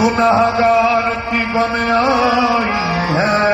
گناگار کی بنے آئی ہیں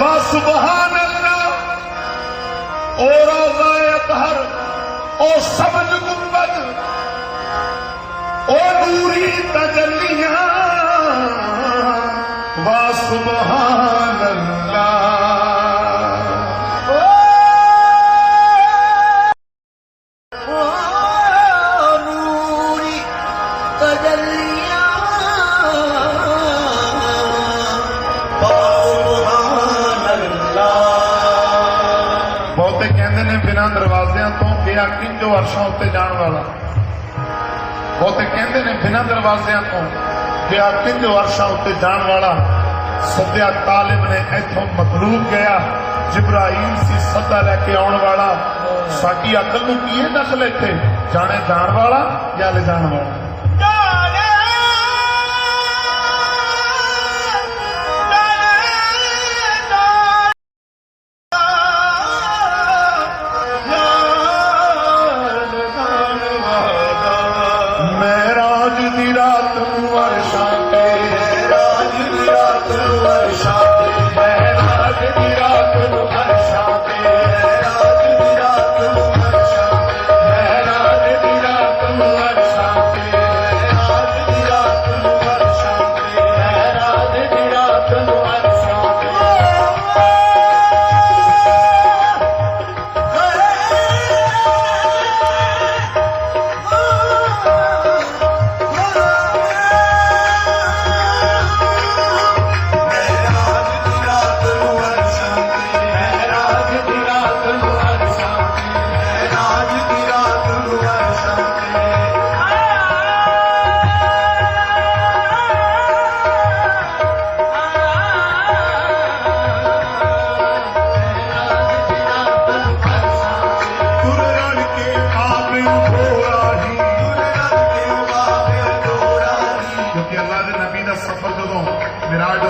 سبحان اللہ او اطہر او اور گنبد او نوری تلیا باس سبحان بنا درواز کنج وارشا اتنے جان والا سدیا تالب نے ایتو مخلوق کیا جبراہی سی سدا لے کے آن والا ساگو کی ہے نسل اتنے جانے جان والا یا لے جان والا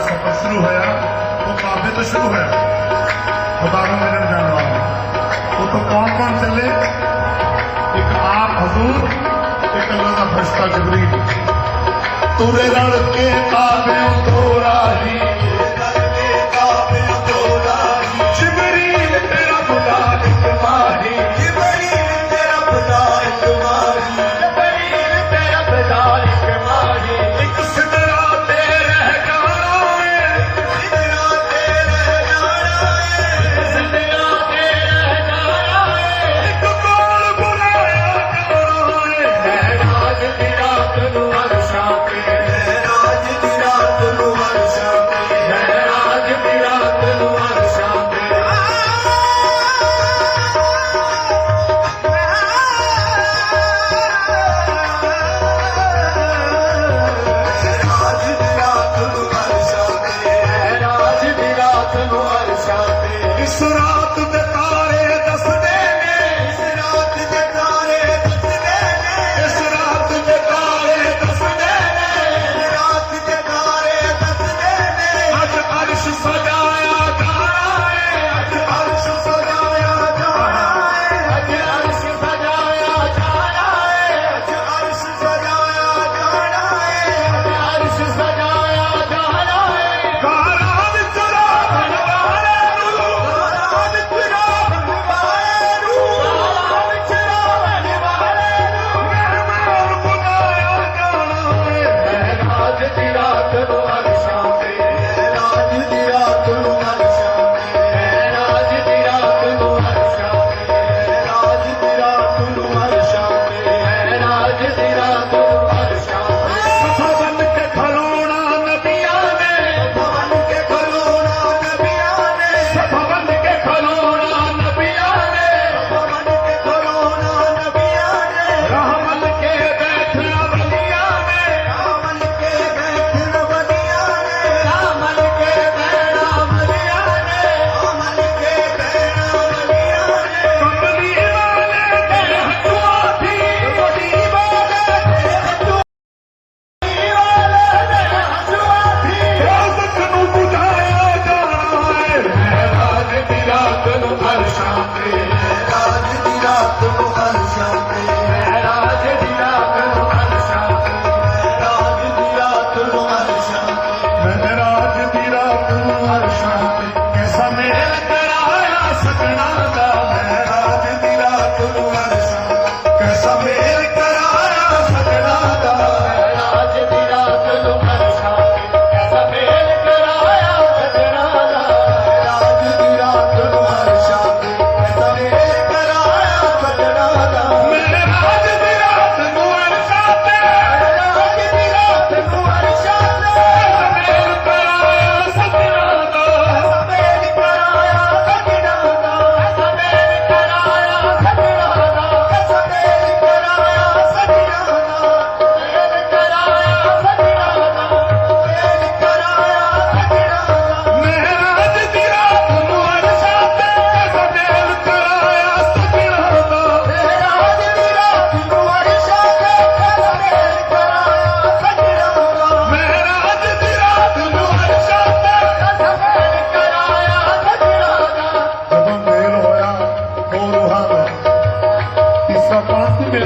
سفر شروع وہ تو شروع ہوا بتا دیر جان والا تو کون کون چلے ایک آپ حضور ایک اللہ کا فرشتہ ضروری تورے تو راہی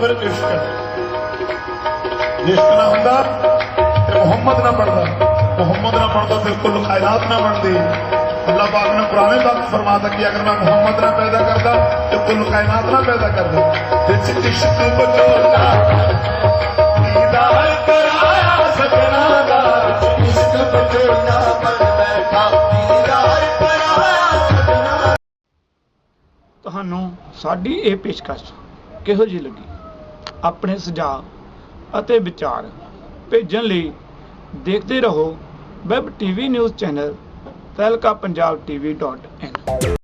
ਫਿਰ ਨਿਸ਼ਕ ਨਿਸ਼ਕ ਨਾ ਹੁੰਦਾ ਤੇ ਮੁਹੰਮਦ ਨਾ ਬਣਦਾ ਮੁਹੰਮਦ ਨਾ ਬਣਦਾ ਤੇ ਕੁੱਲ ਕਾਇਨਾਤ ਨਾ ਬਣਦੀ ਅੱਲਾਹ ਬਾਗ ਨੇ ਪੁਰਾਣੇ ਵਕਤ ਫਰਮਾਤਾ ਕਿ ਅਗਰ ਮੈਂ ਮੁਹੰਮਦ ਨਾ ਪੈਦਾ ਕਰਦਾ ਤੇ ਕੁੱਲ ਕਾਇਨਾਤ ਨਾ ਪੈਦਾ ਕਰਦਾ ਤੇ ਸਿੱਖ ਸ਼ਿਕ ਬਚੋਦਾ ਤੁਹਾਨੂੰ ਸਾਡੀ ਇਹ ਪੇਸ਼ਕਸ਼ ਕਿਹੋ ਜਿਹੀ ਲੱਗੀ ਆਪਣੇ ਸੁਝਾਅ ਅਤੇ ਵਿਚਾਰ ਭੇਜਣ ਲਈ ਦੇਖਦੇ ਰਹੋ web TV news channel Tahilka Punjab tv.in